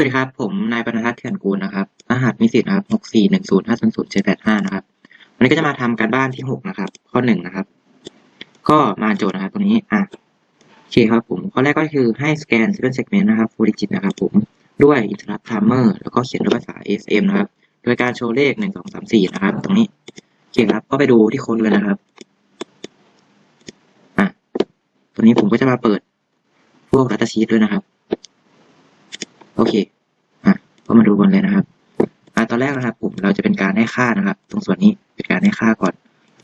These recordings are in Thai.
สวัสดีครับ ผมนายบรรทัดเถื่อนกูลนะครับ รหัสมีสิทธิ์นะครับหกสี่หนึ่งศูนย์ห้าศูนย์ศูนย์เจ็ดแปดห้านะครับ วันนี้ก็จะมาทำการบ้านที่หกนะครับ ข้อหนึ่งนะครับ ก็มาโจทย์นะครับตรงนี้ อะ โอเคครับผม ข้อแรกก็คือให้สแกน seven segment นะครับ full digit นะครับผม ด้วย interrupt timer แล้วก็เขียนด้วยภาษา SM นะครับ โดยการโชว์เลขหนึ่งสองสามสี่นะครับ ตรงนี้ โอเคครับ ก็ไปดูที่โค้ดเลยนะครับ อะ ตัวนี้ผมก็จะมาเปิดพวก data sheet ด้วยนะครับ โอเคอะก็มาดูกันเลยนะครับอะตอนแรกนะครับผมเราจะเป็นการให้ค่านะครับ ตรงส่วนนี้เป็นการให้ค่าก่อน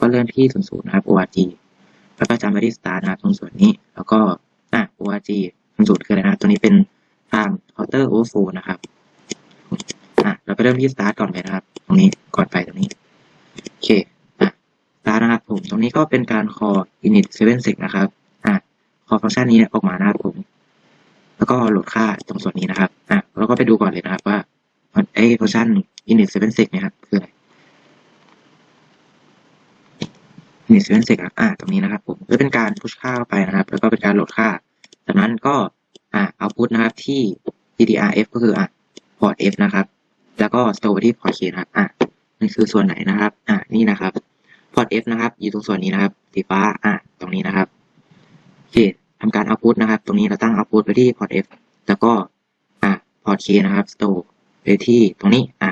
ก็เลื่อนที่ศูนย์ศูนย์นะครับ org แล้วก็จำไว้ที่ star นะครับ ตรงส่วนนี้ แล้วก็อะ org ศูนย์ศูนย์คืออะไรนะครับ ตัวนี้เป็นทาง router overflow นะครับอะเราไปเริ่มที่ start ก่อนเลยนะครับ ตรงนี้ก่อนไปตรงนี้โอเคอะ start นะครับผมตรงนี้ก็เป็นการ call init 7 sec นะครับอะ call ฟังก์ชันนี้ออกมานะครับผม แล้วก็โหลดค่าตรงส่วนนี้นะครับอะเราก็ไปดูก่อนเลยนะครับว่าไอ้ฟังก์ชัน init 7 sec เนี่ยครับคืออะไร init 7 sec อะตรงนี้นะครับผมก็เป็นการ push ค่าเข้าไปนะครับ แล้วก็เป็นการโหลดค่า จากนั้นก็อะ output นะครับที่ ddrf ก็คืออะ port f นะครับ แล้วก็ store ไปที่ port k นะครับอะนี่คือส่วนไหนนะครับ อะนี่นะครับ port f นะครับ อยู่ตรงส่วนนี้นะครับสีฟ้าอะตรงนี้นะครับโอเค ทำการ output นะครับ ตรงนี้เราตั้ง output ไปที่ port f แล้วก็อะ port k นะครับ store ไปที่ตรงนี้อะ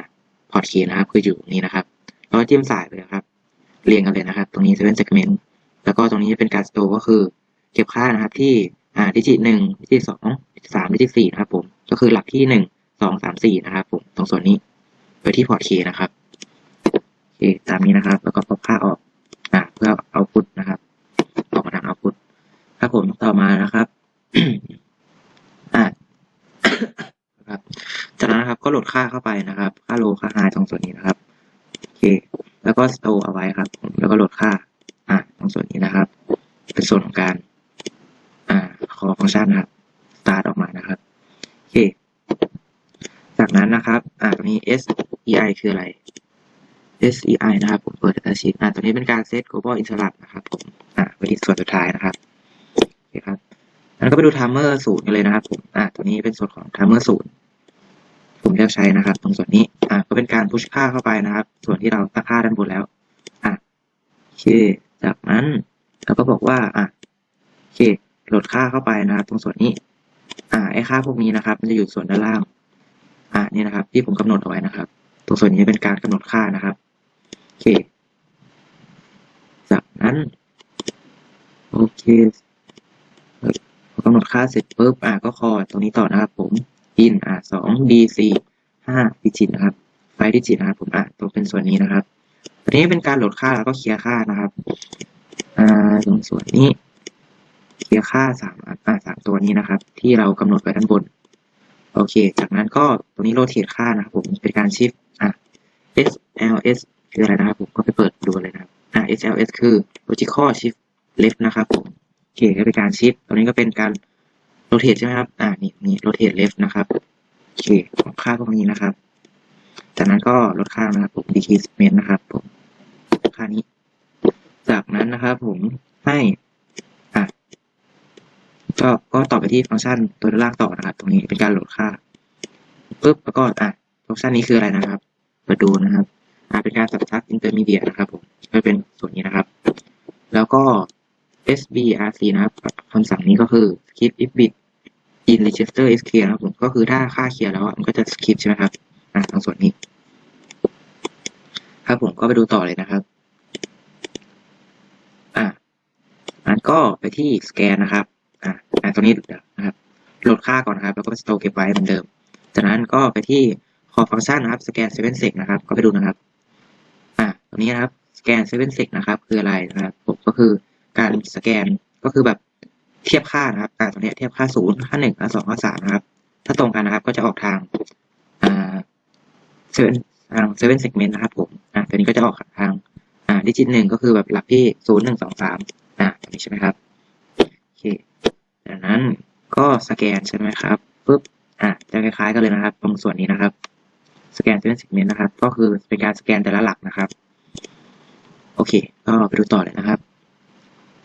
port k นะครับ คืออยู่ตรงนี้นะครับแล้วก็จิ้มสายไปเลยครับ เรียงกันเลยนะครับ ตรงนี้ seven segment แล้วก็ตรงนี้จะเป็นการ store ก็คือ เก็บค่านะครับที่อ่าดิจิตหนึ่งดิจิตสองดิจิตสามดิจิตสี่นะครับ ผม ก็คือหลักที่หนึ่งสองสามสี่นะครับ ผม ตรงส่วนนี้ไปที่ port k นะครับโอเคตามนี้นะครับ แล้วก็ pop ค่าออกอะเพื่อ output นะครับ ออกมาทาง output ครับผมต่อมานะครับอ่าครับจากนั้นนะครับก็โหลดค่าเข้าไปนะครับ ค่าโลค่าไฮตรงส่วนนี้นะครับโอเค แล้วก็สโตร์เอาไว้ครับ แล้วก็โหลดค่า อ่าตรงส่วนนี้นะครับ เป็นส่วนของการ อ่าขอฟังก์ชันนะครับ start ออกมานะครับโอเค จากนั้นนะครับ อ่าตรงนี้ SEI คืออะไร SEI นะครับ ผมเปิด data sheet อ่าตัวนี้เป็นการ set global interrupt นะครับผมอ่าไปที่ส่วนสุดท้ายนะครับ คครับแล้วก็ไปดู timer ศูนย์กันเลยนะครับผมอ่าตัวนี้เป็นส่วนของ timer ศูนย์ผมเลือกใช้นะครับ ตรงส่วนนี้อ่าก็เป็นการ push ค่าเข้าไปนะครับ ส่วนที่เราตั้งค่าด้านบนแล้วอ่าโอเค จากนั้นเราก็บอกว่าอ่าโอเคโหลดค่าเข้าไปนะครับ ตรงส่วนนี้ อ่าไอ้ค่าพวกนี้นะครับ มันจะอยู่ส่วนด้านล่าง อ่านี่นะครับ ที่ผมกำหนดเอาไว้นะครับ ตรงส่วนนี้เป็นการกำหนดค่านะครับโอเค จากนั้นโอเคำหนดค่าเสร็จปุ๊บอ่าก็คอตรงนี้ต่อนะครับ ผม in อ่าสอง dc ห้าดิจิตนะครับไฟดิจิตนะครับ ผมอ่าตัวเป็นส่วนนี้นะครับตัวนี้เป็นการโหลดค่าแล้วก็เคลียร์ค่านะครับอ่าตรงส่วนนี้ เคลียร์ค่าสามอ่าสามตัวนี้นะครับ ที่เรากำหนดไว้ด้านบน โอเค จากนั้นก็ตรงนี้โรเทตค่านะครับ ผมเป็นการชิฟอ่า SLS คืออะไรนะครับ ผมก็ไปเปิดดูเลยนะครับอ่า SLS คือ logical shift left นะครับผม อเคก็เป็นการชิฟตรงนี้ก็เป็นการโรเทตใช่ไหมครับ อ่า นี่นี่โรเทต left นะครับ โอเคของค่าพวกนี้นะครับ จากนั้นก็ลดค่านะครับผม decreasement นะครับผมค่านี้ จากนั้นนะครับผมให้อะก็ก็ต่อไปที่ฟังก์ชันตัวด้านล่างต่อนะครับ ตรงนี้เป็นการโหลดค่าปุ๊บแล้วก็อะฟังก์ชันนี้คืออะไรนะครับมาดูนะครับ อ่าเป็นการ subtract intermediate นะครับผมก็เป็นส่วนนี้นะครับ แล้วก็ sbrc นะครับคำสั่งนี้ก็คือ skip if bit in register is clear นะครับผมก็คือถ้าค่าเคลียร์แล้วมันก็จะ skip ใช่ไหมครับอ่าทางส่วนนี้ ครับผมก็ไปดูต่อเลยนะครับอ่าอันก็ไปที่สแกนนะครับอ่าอ่าตรงนี้นะครับโหลดค่าก่อนนะครับ แล้วก็สโตรเก็บไว้เหมือนเดิม จากนั้นก็ไปที่คอฟังก์ชันนะครับสแกน7 sec นะครับ ก็ไปดูนะครับ อ่าตรงนี้นะครับสแกน7 sec นะครับ คืออะไรนะครับผมก็คือ การสแกนก็คือแบบเทียบค่านะครับอ่าตรงนี้เทียบค่าศูนย์ค่าหนึ่งค่าสองค่าสามนะครับ ถ้าตรงกันนะครับ ก็จะออกทางอ่าเซเว่นทางเซเว่นเซกเมนต์นะครับผมอ่าตัวนี้ก็จะออกทางอ่าดิจิตหนึ่งก็คือแบบหลักที่ศูนย์หนึ่งสองสามอ่าตรงนี้ใช่ไหมครับโอเคจากนั้นก็สแกนใช่ไหมครับปุ๊บอ่าจะคล้ายๆกันเลยนะครับ ตรงส่วนนี้นะครับ สแกนเซเว่นเซกเมนต์นะครับ ก็คือเป็นการสแกนแต่ละหลักนะครับ โอเค ก็ไปดูต่อเลยนะครับ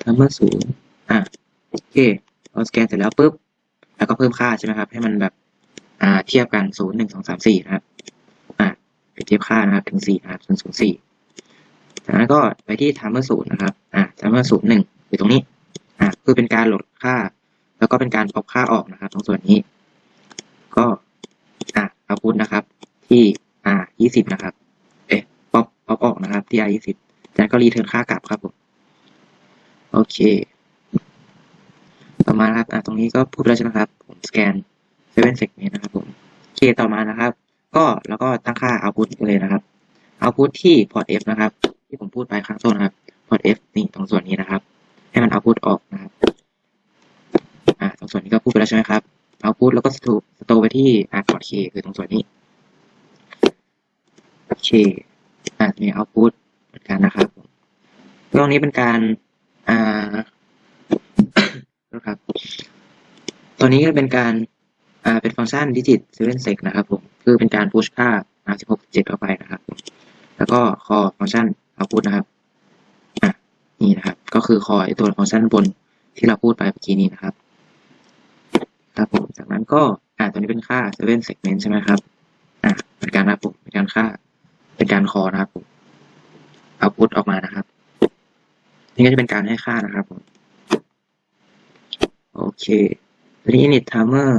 ทัมเมอร์ศูนย์อะโอเคเราสแกนเสร็จแล้วปุ๊บแล้วก็เพิ่มค่าใช่ไหมครับ ให้มันแบบ อ่า เทียบกันศูนย์หนึ่งสองสามสี่นะครับ อ่าเปรียบเทียบค่านะครับ ถึงสี่นะครับศูนย์ศูนย์สี่จากนั้นก็ไปที่ timer ศูนย์นะครับ อ่า timer ศูนย์หนึ่งอยู่ตรงนี้ อ่า คือเป็นการโหลดค่า แล้วก็เป็นการ pop ค่าออกนะครับ ตรงส่วนนี้ ก็ อ่าเอาพุทนะครับ ที่ อ่ายี่สิบนะครับ เอ๊ะ pop pop ออกนะครับ ที่ r ยี่สิบจากนั้นก็รีเทิร์นค่ากลับครับผม โอเค ต่อมาครับอ่าตรงนี้ก็พูดไปแล้วใช่ไหมครับ ผมสแกน seven segment นะครับผมโอเคต่อมานะครับ ก็แล้วก็ตั้งค่า output ไปเลยนะครับ output ที่ port F นะครับ ที่ผมพูดไปข้งต้นนะครับ port F นี่ตรงส่วนนี้นะครับ ให้มัน output ออกนะครับอ่าตรงส่วนนี้ก็พูดไปแล้วใช่ไหมครับ output แล้วก็ store store ไปที่อ่า port K คือตรงส่วนนี้โอเคอ่ามี output เหมือนกันนะครับตรงนี้เป็นการ อ่านะครับตัวนี้ก็เป็นการอ่าเป็นฟังก์ชัน digit 7 sec นเซกนะครับผมคือเป็นการ push ค่า167เข้าไปนะครับ แล้วก็ call ฟังก์ชัน output นะครับอะนี่นะครับ ก็คือ call ไอตัวฟังก์ชันบนที่เราพูดไปเมื่อกี้นี้นะครับครับผมจากนั้นก็อ่าตัวนี้เป็นค่า7 segment ใช่ไหมครับอะเป็นการรับผมเป็นการค่าเป็นการ call นะครับผม output ออกมานะครับ นี่ก็จะเป็นการให้ค่านะครับผมโอเคตัวนี้ init timer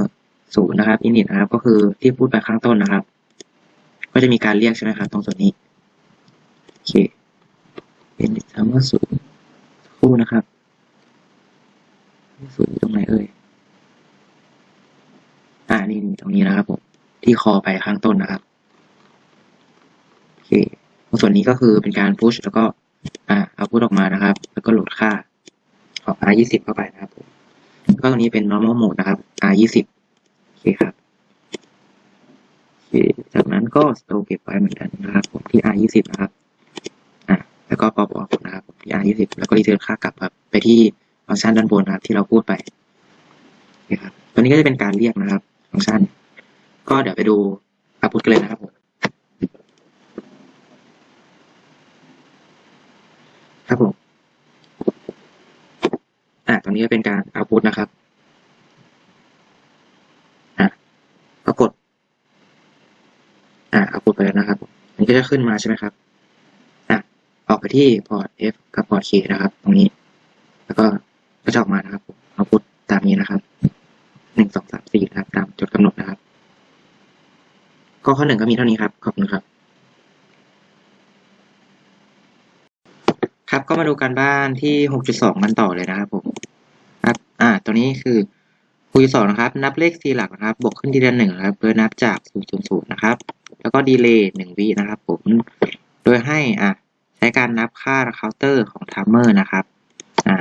ศูนย์นะครับ init นะครับ ก็คือที่พูดไปข้างต้นนะครับ ก็จะมีการเรียกใช่ไหมครับ ตรงส่วนนี้ โอเค init timer ศูนย์คู่นะครับศูนย์อยู่ตรงไหนเอ่ย อ่า นี่ตรงนี้นะครับผม ที่คอไปข้างต้นนะครับ โอเคตรงส่วนนี้ก็คือเป็นการ push แล้วก็ อ่าเอาพุทออกมานะครับ แล้วก็โหลดค่าของ R ยี่สิบเข้าไปนะครับผมก็ตรงนี้เป็น normal mode นะครับ R ยี่สิบโอเคครับโอเคจากนั้นก็ store เก็บไว้เหมือนกันนะครับ ผมที่ R ยี่สิบนะครับอ่าแล้วก็ pop off นะครับผมที่ R ยี่สิบแล้วก็ return ค่ากลับครับ ไปที่ฟังก์ชันด้านบนนะครับ ที่เราพูดไปโอเคครับตัวนี้ก็จะเป็นการเรียกนะครับ ฟังก์ชัน ก็เดี๋ยวไปดู output กันเลยนะครับผม ครับผมอ่าตรงนี้ก็เป็นการ output นะครับอะก็กด อ่า output ไปแล้วนะครับมันก็จะขึ้นมาใช่ไหมครับอะออกไปที่พอร์ต F กับพอร์ต K นะครับ ตรงนี้ แล้วก็ก็จะออกมานะครับ output ตามนี้นะครับหนึ่งสองสามสี่นะครับ ตามจดกำหนดนะครับก็ข้อหนึ่งก็มีเท่านี้ครับ ขอบคุณครับ ครับก็ มาดูการบ้านที่ 6.2 กันต่อเลยนะครับผมครับอ่า ตัวนี้คือ6.2นะครับ นับเลข4หลักนะครับ บวกขึ้นทีละหนึ่งนะครับโดยนับจาก000นะครับ แล้วก็ดีเลย์1วินะครับผม โดยให้อ่าใช้การนับค่าเคาน์เตอร์ของไทม์เมอร์นะครับ อ่า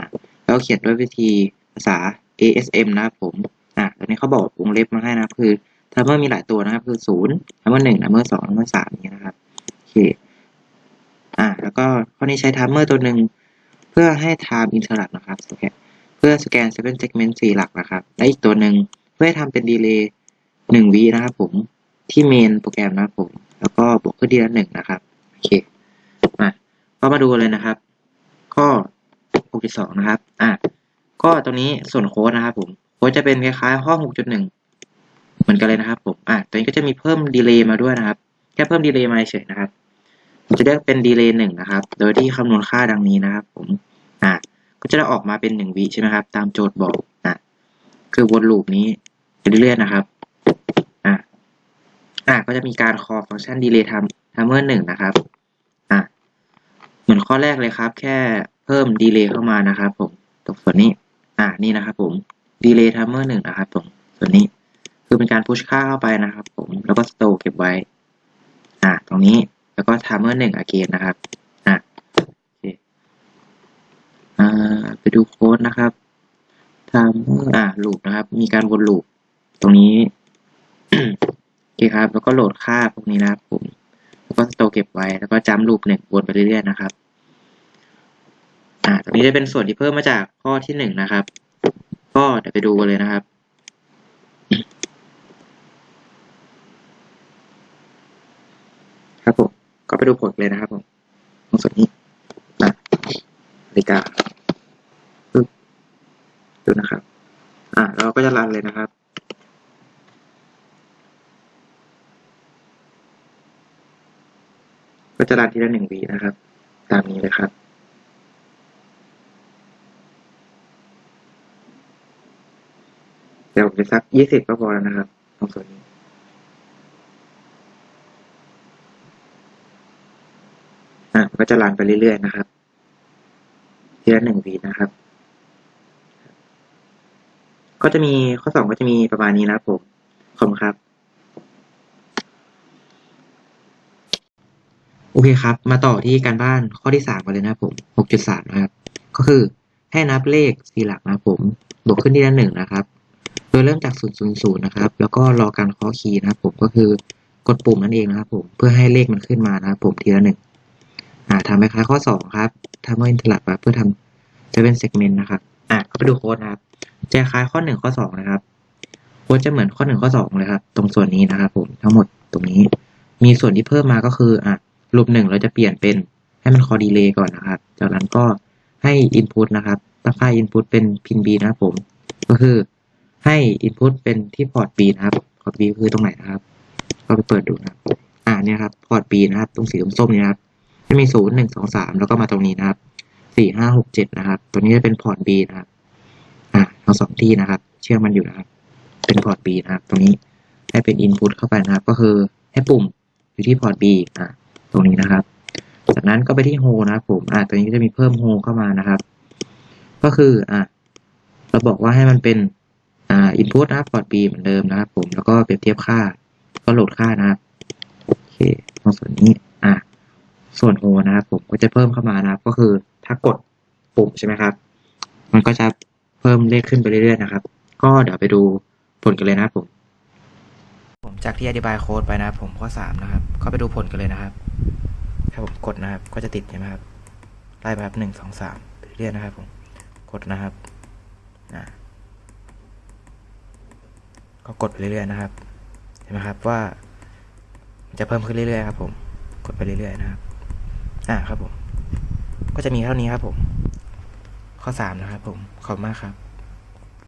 แล้วเขียนด้วยวิธีภาษา ASM นะครับผม อ่าตัวนี้เขาบอกวงเล็บมาให้นะคือไทม์เมอร์มีหลายตัวนะครับ คือ0 timer 1 timer 2 timer 3อย่างนี้นะครับ โอเค แล้วก็ข้อนี้ใช้ไทม์เมอร์ตัวหนึ่งเพื่อให้ time interrupt นะครับเพื่อสแกน 7 segment 4 หลักนะครับ และอีกตัวหนึ่งเพื่อทำเป็นดีเลย์1วินะครับผมที่เมนโปรแกรมนะครับผม แล้วก็บวกขึ้นทีละหนึ่งนะครับโอเคมาก็มาดูเลยนะครับ ข้อ6.2 นะครับอ่าก็ตรงนี้ส่วนโค้ดนะครับผมโค้ดจะเป็นคล้ายๆข้อง 6.1 เหมือนกันเลยนะครับผมอ่าตัวนี้ก็จะมีเพิ่มดีเลย์มาด้วยนะครับ แค่เพิ่มดีเลย์มาเฉยนะครับ จะเรียกเป็นดีเลย์หนึ่งนะครับ โดยที่คำนวณค่าดังนี้นะครับ ผม อ่าก็จะได้ออกมาเป็นหนึ่งวิใช่ไหมครับ ตามโจทย์บอกอ่าคือวนลูปนี้เรื่อยๆนะครับ อ่าอ่าก็จะมีการ call ฟังก์ชัน delay time timer หนึ่งนะครับ อ่าเหมือนข้อแรกเลยครับ แค่เพิ่ม delay เข้ามานะครับ ผม ตรงส่วนนี้ อ่านี่นะครับ ผม delay timer หนึ่งนะครับผมส่วนนี้ คือเป็นการ push ค่าเข้าไปนะครับ ผม แล้วก็ store เก็บไว้ อ่าตรงนี้ แล้วก็ timer หนึ่ง again นะครับอะโอเคอ่าไปดูโค้ดนะครับ timer อ่า loop นะครับ มีการวน loop ตรงนี้โอเคครับ แล้วก็โหลดค่าพวกนี้นะครับผมแล้วก็ store เก็บไว้แล้วก็จำ loop หนึ่งวนไปเรื่อยๆนะครับอ่าตรงนี้จะเป็นส่วนที่เพิ่มมาจากข้อที่หนึ่งนะครับ ก็เดี๋ยวไปดูกันเลยนะครับ ไปดูผลเลยนะครับผมตรงส่วนนี้นะนาฬิกาดูนะครับ อ่า เราก็จะรันเลยนะครับก็จะรันทีละหนึ่งวีนะครับ ตามนี้เลยครับเดี๋ยวผมจะสักยี่สิบก็พอแล้วนะครับตรงส่วนนี้ จะรันไปเรื่อยๆนะครับทีละหนึ่งวีนะครับ ก็จะมีข้อสองก็จะมีประมาณนี้นะครับผม ขอบคุณครับ โอเคครับ มาต่อที่การบ้านข้อที่สามกันเลยนะครับผมหกจุดสามนะครับ ก็คือให้นับเลขสี่หลักนะครับผม บวกขึ้นทีละหนึ่งนะครับ โดยเริ่มจากศูนย์ศูนย์ศูนย์นะครับ แล้วก็รอการเคาะคีย์นะครับผมก็คือกดปุ่มนั่นเองนะครับผม เพื่อให้เลขมันขึ้นมานะครับผมทีละหนึ่ง อ่าทำคล้ายข้อสองครับทำว่าอินทลักเพื่อทำจะเป็นเซกเมนต์นะครับ อะก็ไปดูโค้ดนะครับ จะคล้ายข้อหนึ่งข้อสองนะครับโค้ดจะเหมือนข้อหนึ่งข้อสองเลยครับ ตรงส่วนนี้นะครับผมทั้งหมดตรงนี้ มีส่วนที่เพิ่มมาก็คืออะรูปหนึ่งเราจะเปลี่ยนเป็นให้มันคอดีเลย์ก่อนนะครับ จากนั้นก็ให้ input นะครับตั้งค่า input เป็น pin b นะครับผม ก็คือให้ input เป็นที่พอร์ต b นะครับ พอร์ต b คือตรงไหนนะครับ ก็ไปเปิดดูนะครับอ่าเนี่ยครับ พอร์ต b นะครับ ตรงสีส้มๆนี่นะครับ จะมีศูนย์หนึ่งสองสามแล้วก็มาตรงนี้นะครับสี่ห้าหกเจ็ดนะครับ ตัวนี้จะเป็นพอร์ต B นะครับ อ่าทั้งสองที่นะครับ เชื่อมมันอยู่นะครับ เป็นพอร์ต B นะครับ ตรงนี้ให้เป็น input เข้าไปนะครับ ก็คือให้ปุ่มอยู่ที่พอร์ต B อ่าตรงนี้นะครับ จากนั้นก็ไปที่ hole นะครับผม อ่าตัวนี้ก็จะมีเพิ่ม hole เข้ามานะครับ ก็คือ อ่าเราบอกว่าให้มันเป็น อ่า input นะครับพอร์ต B เหมือนเดิมนะครับ ผม แล้วก็เปรียบเทียบค่า ก็โหลดค่านะครับ โอเคตรงส่วนนี้ อ่า ส่วนโฮนะครับผมก็จะเพิ่มเข้ามานะครับ ก็คือถ้ากดปุ่มใช่ไหมครับ มันก็จะเพิ่มเลขขึ้นไปเรื่อยๆนะครับ ก็เดี๋ยวไปดูผลกันเลยนะครับผม ผมจากที่อธิบายโค้ดไปนะครับ ผมข้อสามนะครับ ก็ไปดูผลกันเลยนะครับ ถ้าผมกดนะครับ ก็จะติดใช่ไหมครับ ไล่ไปครับหนึ่งสองสามเรื่อยๆนะครับ ผม กดนะครับอ่าก็กดไปเรื่อยๆนะครับ เห็นไหมครับว่า จะเพิ่มขึ้นเรื่อยๆครับผม กดไปเรื่อยๆนะครับ อ่าครับผม ก็จะมีเท่านี้ครับผม ข้อสามนะครับผม ขอบมากครับ